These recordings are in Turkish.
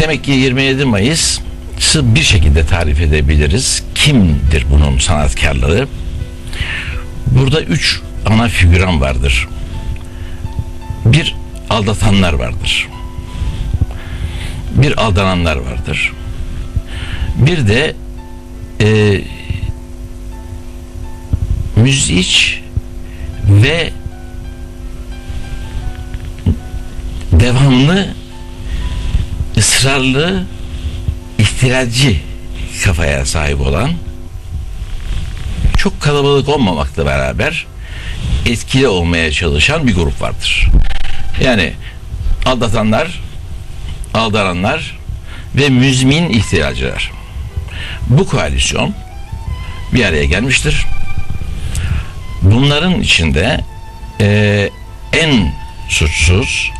Demek ki 27 Mayıs bir şekilde tarif edebiliriz. Kimdir bunun sanatkarları? Burada üç ana figüran vardır. Bir aldatanlar vardır. Bir aldananlar vardır. Bir de e, müziç ve devamlı ısrarlı ihtiracı kafaya sahip olan çok kalabalık olmamakla beraber etkili olmaya çalışan bir grup vardır. Yani aldatanlar, aldananlar ve müzmin ihtiyacılar. Bu koalisyon bir araya gelmiştir. Bunların içinde e, en suçsuz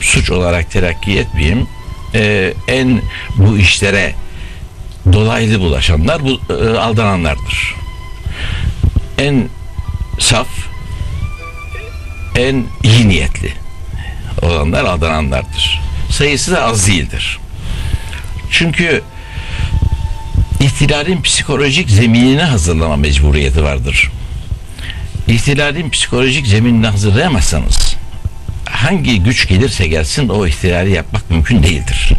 suç olarak terakki etmeyeyim e, en bu işlere dolaylı bulaşanlar bu e, aldananlardır. En saf en iyi niyetli olanlar aldananlardır. Sayısı da az değildir. Çünkü ihtilalin psikolojik zeminini hazırlama mecburiyeti vardır. İhtilalin psikolojik zeminini hazırlayamazsanız hangi güç gelirse gelsin o ihtilali yapmak mümkün değildir.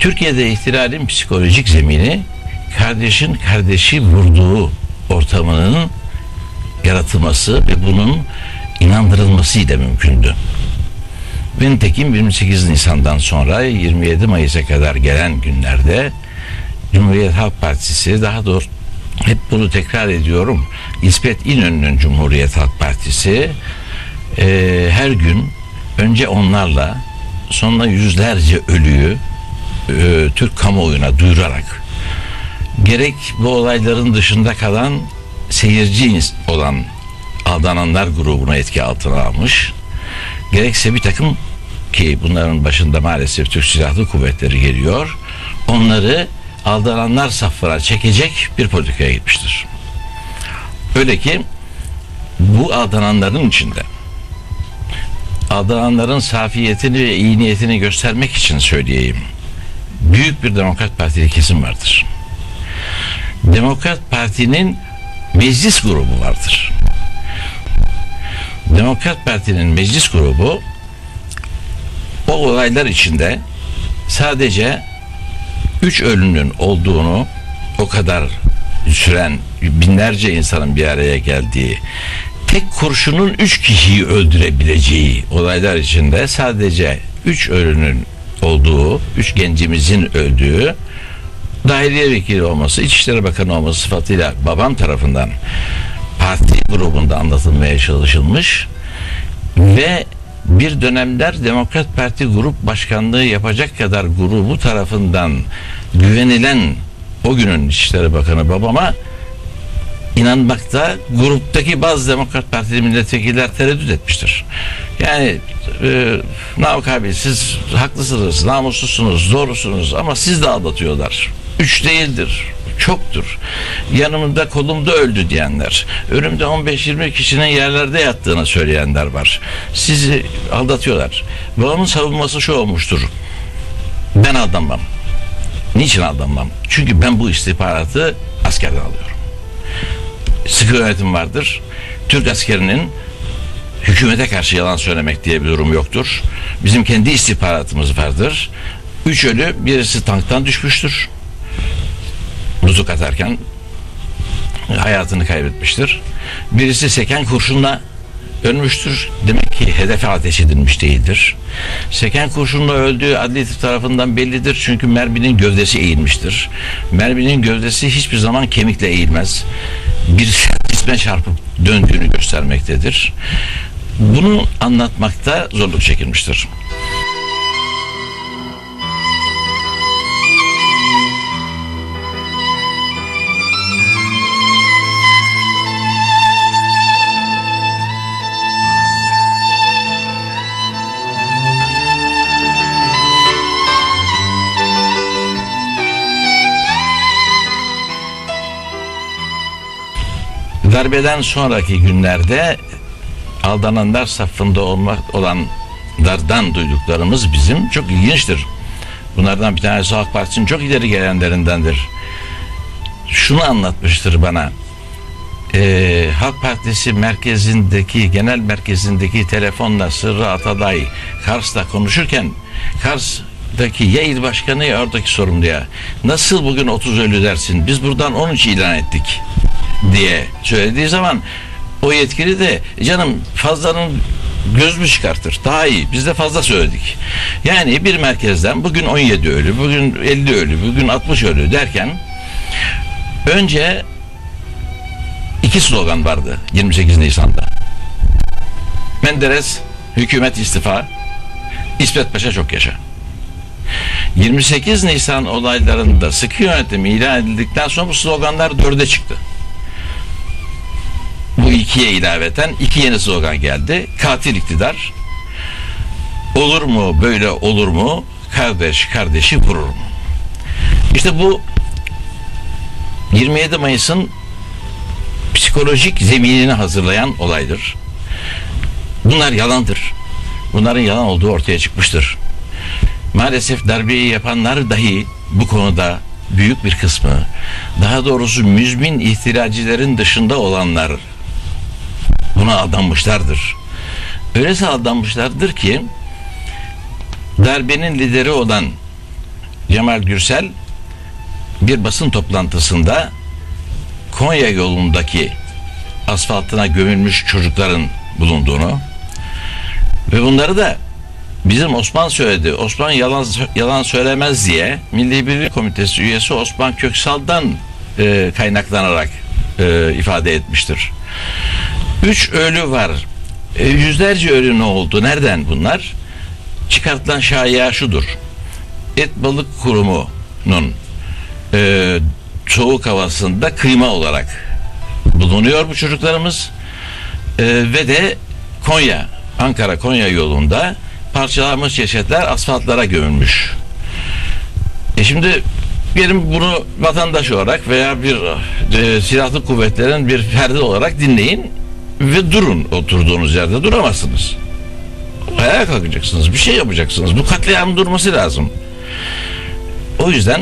Türkiye'de ihtilalin psikolojik zemini kardeşin kardeşi vurduğu ortamının yaratılması ve bunun inandırılmasıyla mümkündü. Nitekim 28 Nisan'dan sonra 27 Mayıs'a kadar gelen günlerde Cumhuriyet Halk Partisi daha doğrusu hep bunu tekrar ediyorum. İsmet İnönü'nün Cumhuriyet Halk Partisi e, her gün önce onlarla sonra yüzlerce ölüyü e, Türk kamuoyuna duyurarak gerek bu olayların dışında kalan seyirci olan aldananlar grubuna etki altına almış gerekse bir takım ki bunların başında maalesef Türk Silahlı Kuvvetleri geliyor onları aldananlar saflara çekecek bir politikaya gitmiştir. Öyle ki bu aldananların içinde aldananların safiyetini ve iyi niyetini göstermek için söyleyeyim. Büyük bir Demokrat Partili kesim vardır. Demokrat Parti'nin meclis grubu vardır. Demokrat Parti'nin meclis grubu o olaylar içinde sadece üç ölünün olduğunu o kadar süren binlerce insanın bir araya geldiği tek kurşunun üç kişiyi öldürebileceği olaylar içinde sadece üç ölünün olduğu, üç gencimizin öldüğü daireye vekili olması, İçişleri Bakanı olması sıfatıyla babam tarafından parti grubunda anlatılmaya çalışılmış ve bir dönemler Demokrat Parti grup başkanlığı yapacak kadar grubu tarafından güvenilen o günün İçişleri Bakanı babama inanmakta gruptaki bazı Demokrat Partili milletvekiller tereddüt etmiştir. Yani e, Navuk abi siz haklısınız, namussuzsunuz, doğrusunuz ama siz de aldatıyorlar. Üç değildir çoktur. Yanımda kolumda öldü diyenler. Önümde 15-20 kişinin yerlerde yattığını söyleyenler var. Sizi aldatıyorlar. Babamın savunması şu olmuştur. Ben aldanmam. Niçin aldanmam? Çünkü ben bu istihbaratı askerden alıyorum sıkı yönetim vardır. Türk askerinin hükümete karşı yalan söylemek diye bir durum yoktur. Bizim kendi istihbaratımız vardır. Üç ölü birisi tanktan düşmüştür. Buzuk atarken hayatını kaybetmiştir. Birisi seken kurşunla ölmüştür. Demek ki hedefe ateş edilmiş değildir. Seken kurşunla öldüğü adli tıp tarafından bellidir. Çünkü merminin gövdesi eğilmiştir. Merminin gövdesi hiçbir zaman kemikle eğilmez. Bir cisme çarpıp döndüğünü göstermektedir. Bunu anlatmakta zorluk çekilmiştir. Darbeden sonraki günlerde aldananlar safında olmak olanlardan duyduklarımız bizim çok ilginçtir. Bunlardan bir tanesi Halk Partisi'nin çok ileri gelenlerindendir. Şunu anlatmıştır bana. Ee, Halk Partisi merkezindeki, genel merkezindeki telefonla Sırrı Ataday Kars'ta konuşurken Kars'daki ya il başkanı ya oradaki sorumluya nasıl bugün 30 ölü dersin biz buradan 13 ilan ettik diye söylediği zaman o yetkili de canım fazlanın göz mü çıkartır? Daha iyi. Biz de fazla söyledik. Yani bir merkezden bugün 17 ölü, bugün 50 ölü, bugün 60 ölü derken önce iki slogan vardı 28 Nisan'da. Menderes hükümet istifa, İsmet Paşa çok yaşa. 28 Nisan olaylarında sıkı yönetim ilan edildikten sonra bu sloganlar dörde çıktı. İkiye ilaveten iki yeni slogan geldi. Katil iktidar. Olur mu böyle olur mu? Kardeş kardeşi vurur mu? İşte bu 27 Mayıs'ın psikolojik zeminini hazırlayan olaydır. Bunlar yalandır. Bunların yalan olduğu ortaya çıkmıştır. Maalesef darbeyi yapanlar dahi bu konuda büyük bir kısmı, daha doğrusu müzmin ihtilaccilerin dışında olanlar buna adanmışlardır. Öylese adanmışlardır ki darbenin lideri olan Cemal Gürsel bir basın toplantısında Konya yolundaki asfaltına gömülmüş çocukların bulunduğunu ve bunları da bizim Osman söyledi. Osman yalan yalan söylemez diye Milli Birlik Komitesi üyesi Osman Köksal'dan e, kaynaklanarak e, ifade etmiştir. Üç ölü var. E, yüzlerce ölü ne oldu? Nereden bunlar? Çıkartılan şaya şudur. Et Balık Kurumu'nun e, soğuk havasında kıyma olarak bulunuyor bu çocuklarımız. E, ve de Konya, Ankara Konya yolunda parçalanmış cesetler asfaltlara gömülmüş. E şimdi benim bunu vatandaş olarak veya bir e, silahlı kuvvetlerin bir ferdi olarak dinleyin ve durun oturduğunuz yerde duramazsınız. Ayağa kalkacaksınız, bir şey yapacaksınız. Bu katliamın durması lazım. O yüzden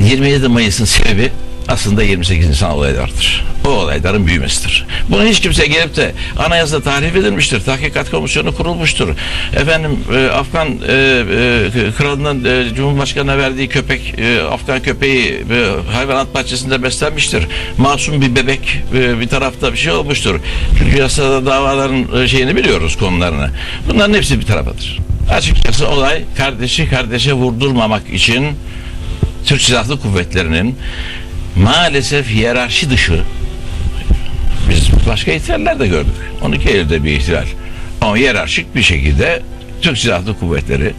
27 Mayıs'ın sebebi aslında 28 Nisan olaylardır. O olayların büyümesidir. Bunu hiç kimse gelip de anayasa tahrif edilmiştir. Tahkikat komisyonu kurulmuştur. Efendim e, Afgan e, e, kralının e, Cumhurbaşkanı'na verdiği köpek, e, Afgan köpeği e, hayvanat bahçesinde beslenmiştir. Masum bir bebek e, bir tarafta bir şey olmuştur. Çünkü yasada davaların e, şeyini biliyoruz konularını. Bunların hepsi bir tarafadır. Açıkçası olay kardeşi kardeşe vurdurmamak için Türk Silahlı Kuvvetleri'nin maalesef hiyerarşi dışı biz başka ihtilaller de gördük. 12 Eylül'de bir ihtilal. Ama hiyerarşik bir şekilde Türk Silahlı Kuvvetleri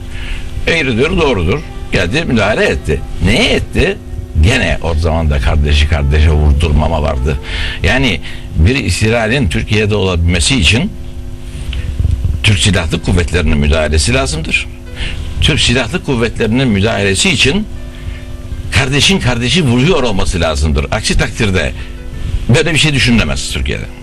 eğridir doğrudur. Geldi müdahale etti. Neye etti? Gene o zaman da kardeşi kardeşe vurdurmama vardı. Yani bir istiralin Türkiye'de olabilmesi için Türk Silahlı Kuvvetleri'nin müdahalesi lazımdır. Türk Silahlı Kuvvetleri'nin müdahalesi için kardeşin kardeşi vuruyor olması lazımdır. Aksi takdirde böyle bir şey düşünülemez Türkiye'de.